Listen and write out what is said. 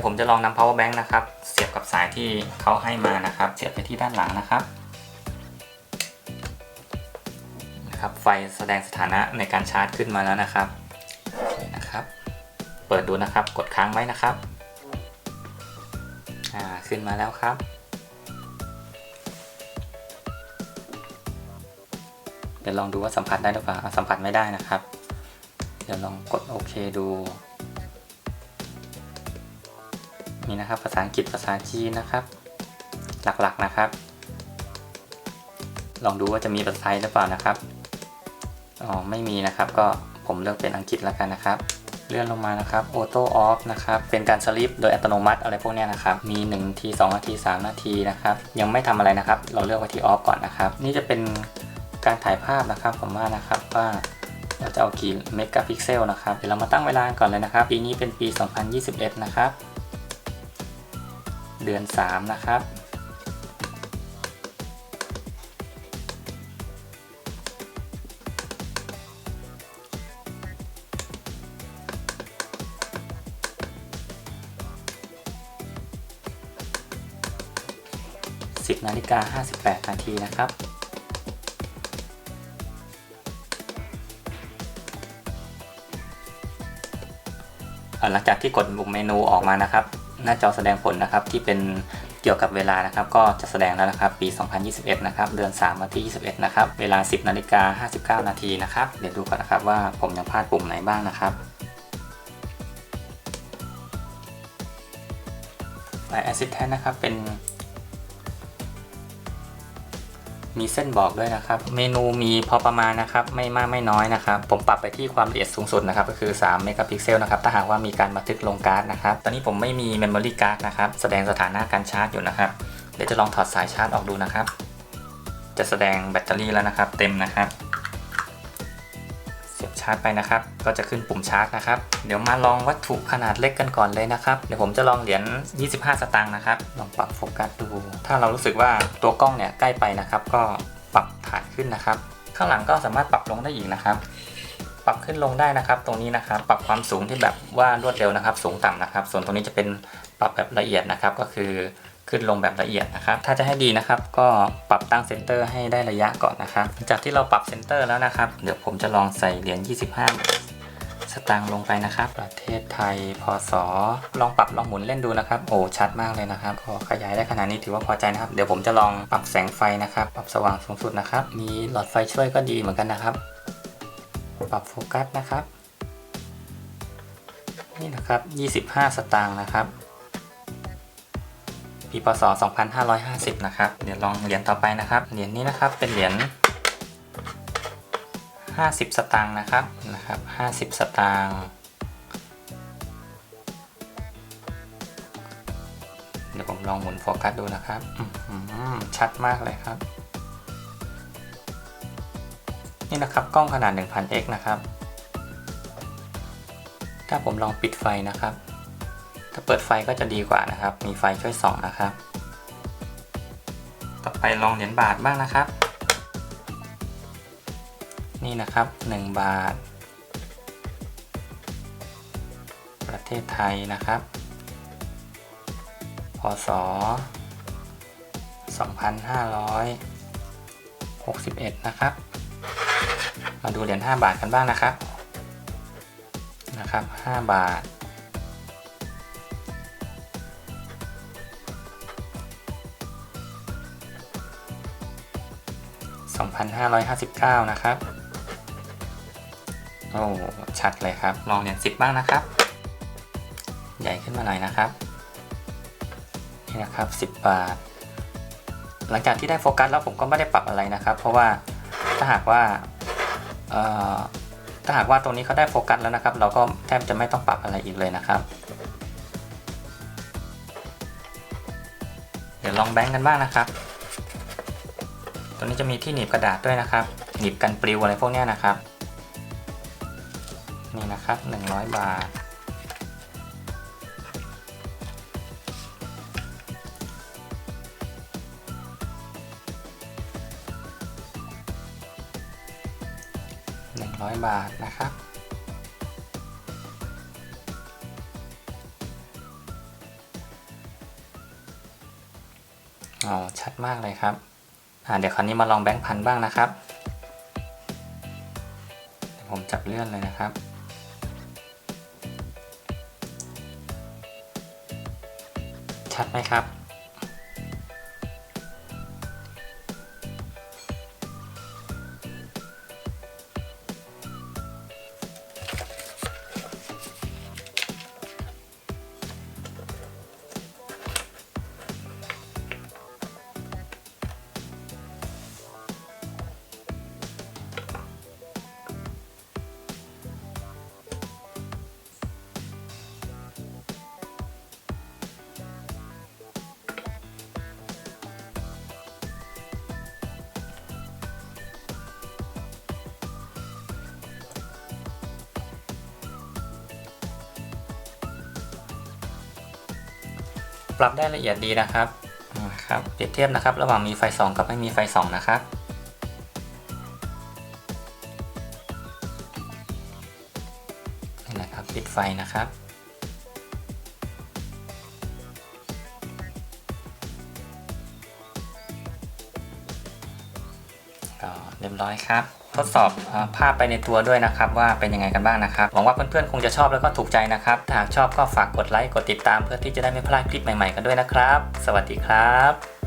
ดี๋ยวผมจะลองนำ power bank นะครับ เสียบกับสายที่เขาให้มานะครับ เสียบไปที่ด้านหลังนะครับนะครับไฟแสดงสถานะในการชาร์จขึ้นมาแล้วนะครับนะครับ เปิดดูนะครับกดค้างไว้นะครับอ่าขึ้นมาแล้วครับเดี๋ยวลองดูว่าสัมผัสได้หรือเปล่าสัมผัสไม่ได้นะครับ เดี๋ยวลองกดโอเคดู นี่นะครับ ภาษาอังกฤษภาษาจีนนะครับ หลักๆนะครับ ลองดูว่าจะมีภาษาไทยหรือเปล่านะครับอ๋อไม่มีนะครับ ก็ผมเลือกเป็นอังกฤษแล้วกันนะครับ เลื่อนลงมานะครับ auto off นะครับ เป็นการสลิปโดยอัตโนมัติอะไรพวกนี้นะครับ มี1นาที2นาที3นาทีนะครับ ยังไม่ทำอะไรนะครับ เราเลือกไว้ที่ off ก่อนนะครับ นี่จะเป็นการถ่ายภาพนะครับผมว่านะครับว่าเราจะเอากี่เมกะพิกเซลนะครับ เดี๋ยวเรามาตั้งเวลาก่อนเลยนะครับ ปีนี้เป็นปี 2021 นะครับ เดือน 3 นะครับ 10นาฬิกา58 นาทีนะครับอ่าหลังจากที่กดปุ่มเมนูออกมานะครับ หน้าจอแสดงผลนะครับที่เป็นเกี่ยวกับเวลานะครับ ก็จะแสดงแล้วนะครับปี 2021 นะครับ เดือน 3 วันที่ 21 นะครับ เวลา 10นาฬิกา59 นาทีนะครับ เดี๋ยวดูก่อนนะครับว่าผมยังพลาดปุ่มไหนบ้างนะครับไลน์ Assistant นะครับเป็น มีเส้นบอกด้วยนะครับ เมนูมีพอประมาณนะครับ ไม่มากไม่น้อยนะครับ ผมปรับไปที่ความละเอียดสูงสุดนะครับ ก็คือ3เมกะพิกเซลนะครับ ถ้าหากว่ามีการบันทึกลงการ์ดนะครับ ตอนนี้ผมไม่มีเมมโมรี่การ์ดนะครับ แสดงสถานะการชาร์จอยู่นะครับ เดี๋ยวจะลองถอดสายชาร์จออกดูนะครับ จะแสดงแบตเตอรี่แล้วนะครับ เต็มนะครับ ชาร์จไปนะครับ ก็จะขึ้นปุ่มชาร์จนะครับ เดี๋ยวมาลองวัตถุขนาดเล็กกันก่อนเลยนะครับ เดี๋ยวผมจะลองเหรียญ 25 สตางค์นะครับ ลองปรับโฟกัสดู ถ้าเรารู้สึกว่าตัวกล้องเนี่ยใกล้ไปนะครับ ก็ปรับฐานขึ้นนะครับ ข้างหลังก็สามารถปรับลงได้อีกนะครับ ปรับขึ้นลงได้นะครับ ตรงนี้นะครับ ปรับความสูงที่แบบว่ารวดเร็วนะครับ สูงต่ำนะครับ ส่วนตรงนี้จะเป็นปรับแบบละเอียดนะครับ ก็คือ ขึ้นลงแบบละเอียดนะครับ ถ้าจะให้ดีนะครับ ก็ปรับตั้งเซนเตอร์ให้ได้ระยะก่อนนะครับ จากที่เราปรับเซนเตอร์แล้วนะครับ เดี๋ยวผมจะลองใส่เหรียญ 25 สตางค์ลงไปนะครับ ประเทศไทย พศ ลองปรับลองหมุนเล่นดูนะครับ โอ้ ชัดมากเลยนะครับพอขยายได้ขนาดนี้ถือว่าพอใจนะครับ เดี๋ยวผมจะลองปรับแสงไฟนะครับ ปรับสว่างสูงสุดนะครับ มีหลอดไฟช่วยก็ดีเหมือนกันนะครับ ปรับโฟกัสนะครับ นี่นะครับ 25 สตางค์นะครับ ปีพศ 2550 นะครับ เดี๋ยวลองเหรียญต่อไปนะครับ เหรียญนี้นะครับเป็นเหรียญ50 สตางค์นะครับ นะครับ 50 สตางค์ เดี๋ยวผมลองหมุนโฟกัสดูนะครับ ชัดมากเลยครับ นี่นะครับกล้องขนาด 1000x นะครับ ถ้าผมลองปิดไฟนะครับ ถ้าเปิดไฟก็จะดีกว่านะครับ มีไฟช่วยส่องนะครับ ต่อไปลองเหรียญบาทบ้างนะครับ นี่นะครับ 1 บาท ประเทศไทยนะครับพศ2561 นะครับ มาดูเหรียญ5บาทกันบ้างนะครับ นะครับ 5 บาท 2,559 นะครับ โอ้ชัดเลยครับลองเหรียญ10 บ้างนะครับ ใหญ่ขึ้นมาหน่อยนะครับ นี่นะครับ 10 บาท หลังจากที่ได้โฟกัสแล้วผมก็ไม่ได้ปรับอะไรนะครับ เพราะว่าถ้าหากว่าถ้าหากว่าตรงนี้เขาได้โฟกัสแล้วนะครับ เราก็แทบจะไม่ต้องปรับอะไรอีกเลยนะครับ เดี๋ยวลองแบงก์กันบ้างนะครับ ตัวนี้จะมีที่หนีบกระดาษด้วยนะครับ หนีบกันปลิวอะไรพวกนี้นะครับ นี่นะครับ 100 บาทหนึ่งร้อยบาทนะครับอ๋อชัดมากเลยครับ เดี๋ยวคราวนี้มาลองแบงค์พันบ้างนะครับ ผมจับเลื่อนเลยนะครับ ชัดไหมครับ ปรับได้ละเอียดดีนะครับครับเปรียบเทียบนะครับ ระหว่างมีไฟส่องกับไม่มีไฟส่องนะครับนี่นะครับปิดไฟนะครับก็เรียบร้อยครับ ดสอบภาพไปในตัวด้วยนะครับ ว่าเป็นยังไงกันบ้างนะครับ หวังว่าเพื่อนๆคงจะชอบแล้วก็ถูกใจนะครับ ถ้าหากชอบก็ฝากกดไลค์กดติดตาม เพื่อที่จะได้ไม่พลาดคลิปใหม่ๆกันด้วยนะครับ สวัสดีครับ